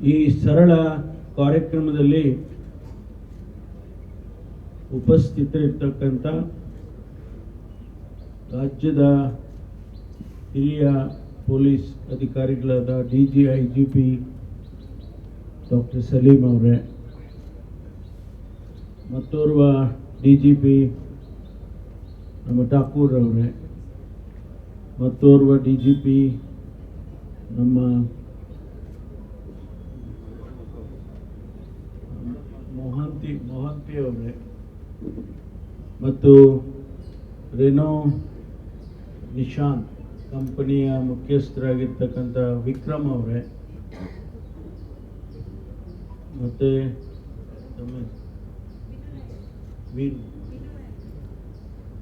ಈ ಸರಳ ಕಾರ್ಯಕ್ರಮದಲ್ಲಿ ಉಪಸ್ಥಿತರಿರ್ತಕ್ಕಂಥ ರಾಜ್ಯದ ಹಿರಿಯ ಪೊಲೀಸ್ ಅಧಿಕಾರಿಗಳಾದ D G I G P doctor Salim ಅವರೇ, ಮತ್ತೋರ್ವ ಡಿ ಜಿ ಪಿ ನಮ್ಮ ಠಾಕೂರ್ ಅವರೇ, ಮತ್ತೋರ್ವ ಡಿ ಜಿ ಪಿ ನಮ್ಮ ಮೊಹಂತಿ ಮೊಹಂತಿ ಅವರೇ ಮತ್ತು ರೆನೋ ನಿಶಾನ್ ಕಂಪನಿಯ ಮುಖ್ಯಸ್ಥರಾಗಿರ್ತಕ್ಕಂಥ ವಿಕ್ರಮ್ ಅವರೇ. ಮತ್ತು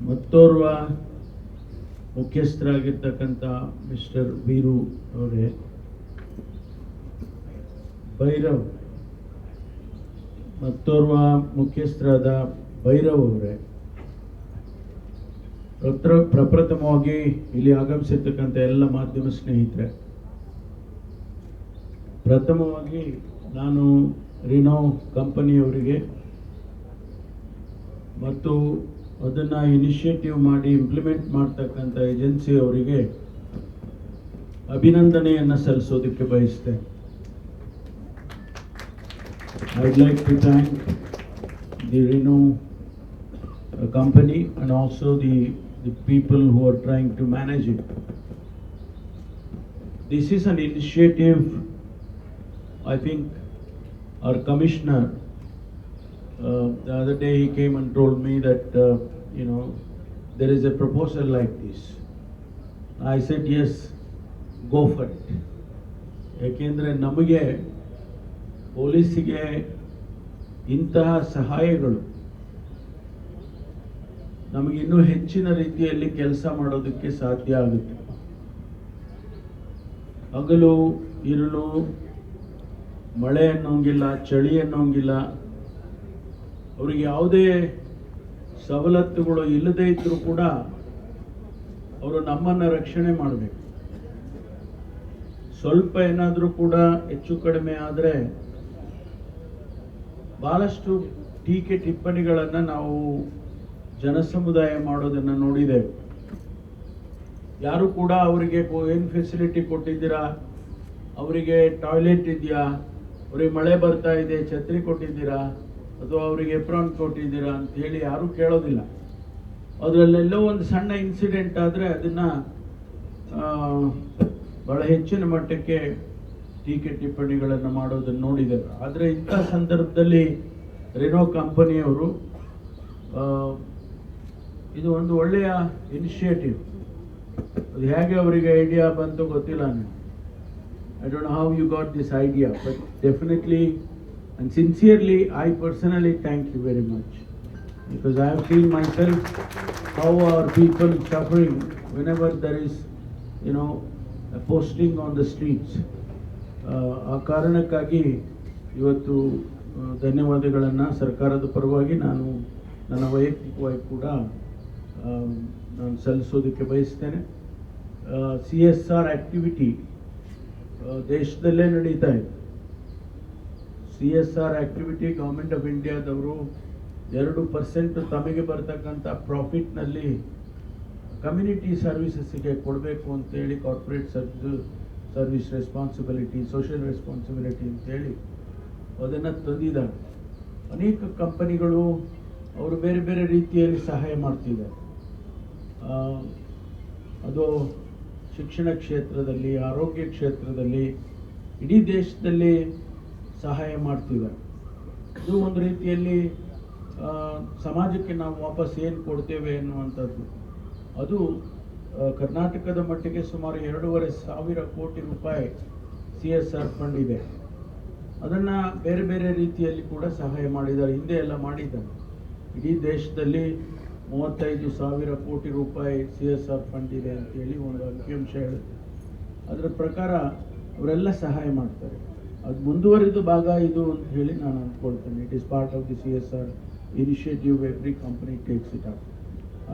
ಮತ್ತೋರ್ವ ಮುಖ್ಯಸ್ಥರಾಗಿರ್ತಕ್ಕಂಥ ಮಿಸ್ಟರ್ ವೀರು ಅವರೇ. ಭೈರವ್. ಮತ್ತೋರ್ವ ಮುಖ್ಯಸ್ಥರಾದ ಭೈರವ್ ಅವರೇ ಪ್ರಪ್ರ ಪ್ರಪ್ರಥಮವಾಗಿ ಇಲ್ಲಿ ಆಗಮಿಸಿರ್ತಕ್ಕಂಥ ಎಲ್ಲ ಮಾಧ್ಯಮ ಸ್ನೇಹಿತರೆ, ಪ್ರಥಮವಾಗಿ ನಾನು ರಿನೋ ಕಂಪನಿಯವರಿಗೆ ಮತ್ತು ಅದನ್ನು ಇನಿಷಿಯೇಟಿವ್ ಮಾಡಿ ಇಂಪ್ಲಿಮೆಂಟ್ ಮಾಡ್ತಕ್ಕಂಥ ಏಜೆನ್ಸಿ ಅವರಿಗೆ ಅಭಿನಂದನೆಯನ್ನು ಸಲ್ಲಿಸೋದಕ್ಕೆ ಬಯಸ್ತೇನೆ. I'd like to thank the Renault uh, company and also the, the people who are trying to manage it. This is an initiative, I think, our commissioner, uh, the other day he came and told me that, uh, you know, there is a proposal like this. I said, yes, go for it. ಯಾಕೆಂದರೆ ನಮಗೆ ಪೊಲೀಸಿಗೆ ಇಂತಹ ಸಹಾಯಗಳು. ನಮಗೆ ಇನ್ನೂ ಹೆಚ್ಚಿನ ರೀತಿಯಲ್ಲಿ ಕೆಲಸ ಮಾಡೋದಕ್ಕೆ ಸಾಧ್ಯ ಆಗುತ್ತೆ. ಹಗಲು ಇರಲು ಮಳೆ ಅನ್ನೋಂಗಿಲ್ಲ, ಚಳಿ ಅನ್ನೋಂಗಿಲ್ಲ, ಅವ್ರಿಗೆ ಯಾವುದೇ ಸವಲತ್ತುಗಳು ಇಲ್ಲದೇ ಇದ್ದರೂ ಕೂಡ ಅವರು ನಮ್ಮನ್ನು ರಕ್ಷಣೆ ಮಾಡಬೇಕು. ಸ್ವಲ್ಪ ಏನಾದರೂ ಕೂಡ ಹೆಚ್ಚು ಕಡಿಮೆ ಆದರೆ ಬಹಳಷ್ಟು ಟೀಕೆ ಟಿಪ್ಪಣಿಗಳನ್ನು ನಾವು ಜನಸಮುದಾಯ ಮಾಡೋದನ್ನು ನೋಡಿದ್ದೇವೆ. ಯಾರು ಕೂಡ ಅವರಿಗೆ ಏನು ಫೆಸಿಲಿಟಿ ಕೊಟ್ಟಿದ್ದೀರಾ? ಅವರಿಗೆ ಟಾಯ್ಲೆಟ್ ಇದೆಯಾ? ಅವರಿಗೆ ಮಳೆ ಬರ್ತಾ ಇದೆ, ಛತ್ರಿ ಕೊಟ್ಟಿದ್ದೀರಾ? ಅಥವಾ ಅವರಿಗೆ ಎಪ್ರಾನ್ ಕೊಟ್ಟಿದ್ದೀರಾ ಅಂತ ಹೇಳಿ ಯಾರೂ ಕೇಳೋದಿಲ್ಲ. ಅದರಲ್ಲೆಲ್ಲೋ ಒಂದು ಸಣ್ಣ ಇನ್ಸಿಡೆಂಟ್ ಆದರೆ ಅದನ್ನು ಬಹಳ ಹೆಚ್ಚಿನ ಮಟ್ಟಕ್ಕೆ ಟೀಕೆ ಟಿಪ್ಪಣಿಗಳನ್ನು ಮಾಡೋದನ್ನು ನೋಡಿದ್ದೇವೆ ಆದರೆ ಇಂಥ ಸಂದರ್ಭದಲ್ಲಿ ರೆನೋ ಕಂಪನಿಯವರು ಇದು ಒಂದು ಒಳ್ಳೆಯ ಇನಿಷಿಯೇಟಿವ್ ಅದು ಹೇಗೆ ಅವರಿಗೆ ಐಡಿಯಾ ಬಂತು ಗೊತ್ತಿಲ್ಲ ನನಗೆ. I don't how you got this idea but definitely and sincerely I personally thank you very much because I have feel myself how are people suffering whenever there you you know posting on the streets. ಆ, ಕಾರಣಕ್ಕಾಗಿ ಇವತ್ತು ಧನ್ಯವಾದಗಳನ್ನು ಸರ್ಕಾರದ ಪರವಾಗಿ ನಾನು ನನ್ನ ವೈಯಕ್ತಿಕವಾಗಿ ಕೂಡ ನಾನು ಸಲ್ಲಿಸೋದಕ್ಕೆ ಬಯಸ್ತೇನೆ. ಸಿ ಎಸ್ ಆರ್ ಆ್ಯಕ್ಟಿವಿಟಿ ದೇಶದಲ್ಲೇ ನಡೀತಾ ಇದೆ. C S R activity government of ಇಂಡಿಯಾದವರು ಎರಡು ಪರ್ಸೆಂಟ್ ತಮಗೆ ಬರ್ತಕ್ಕಂಥ ಪ್ರಾಫಿಟ್ನಲ್ಲಿ ಕಮ್ಯುನಿಟಿ ಸರ್ವಿಸಸ್ಸಿಗೆ ಕೊಡಬೇಕು ಅಂತೇಳಿ corporate service service responsibility social responsibility ಅಂತೇಳಿ ಅದನ್ನು ತಂದಿದ್ದಾರೆ. ಅನೇಕ ಕಂಪನಿಗಳು ಅವರು ಬೇರೆ ಬೇರೆ ರೀತಿಯಲ್ಲಿ ಸಹಾಯ ಮಾಡ್ತಿದ್ದಾರೆ. ಅದು ಶಿಕ್ಷಣ ಕ್ಷೇತ್ರದಲ್ಲಿ, ಆರೋಗ್ಯ ಕ್ಷೇತ್ರದಲ್ಲಿ, ಇಡೀ ದೇಶದಲ್ಲಿ ಸಹಾಯ ಮಾಡ್ತಿದ್ದಾರೆ. ಇದು ಒಂದು ರೀತಿಯಲ್ಲಿ ಸಮಾಜಕ್ಕೆ ನಾವು ವಾಪಸ್ ಏನು ಕೊಡ್ತೇವೆ ಅನ್ನುವಂಥದ್ದು ಅದು ಕರ್ನಾಟಕದ ಮಟ್ಟಿಗೆ ಸುಮಾರು ಎರಡೂವರೆ ಸಾವಿರ ಕೋಟಿ ರೂಪಾಯಿ ಸಿ ಎಸ್ ಆರ್ ಫಂಡ್ ಇದೆ. ಅದನ್ನು ಬೇರೆ ಬೇರೆ ರೀತಿಯಲ್ಲಿ ಕೂಡ ಸಹಾಯ ಮಾಡಿದ್ದಾರೆ. ಹಿಂದೆ ಎಲ್ಲ ಮಾಡಿದ್ದಾರೆ. ಇಡೀ ದೇಶದಲ್ಲಿ ಮೂವತ್ತೈದು ಸಾವಿರ ಕೋಟಿ ರೂಪಾಯಿ ಸಿ ಎಸ್ ಆರ್ ಫಂಡ್ ಇದೆ ಅಂತೇಳಿ ಒಂದು ಅಂಕಿಅಂಶ ಹೇಳುತ್ತೆ. ಅದರ ಪ್ರಕಾರ ಅವರೆಲ್ಲ ಸಹಾಯ ಮಾಡ್ತಾರೆ. ಅದು ಮುಂದುವರಿದ ಭಾಗ ಇದು ಅಂತ ಹೇಳಿ ನಾನು ಅಂದ್ಕೊಳ್ತೇನೆ. It is part of the C S R initiative every company takes it up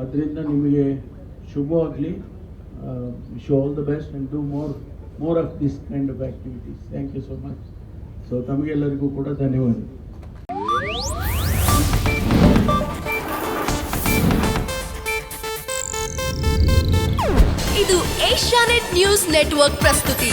ಅದರಿಂದ ನಿಮಗೆ ಶುಭ ಆಗಲಿ so all the best and do more more of this kind of activities thank you so much so ತಮಗೆಲ್ಲರಿಗೂ ಕೂಡ ಧನ್ಯವಾದ ಇದು Asianet news network ಪ್ರಸ್ತುತಿ.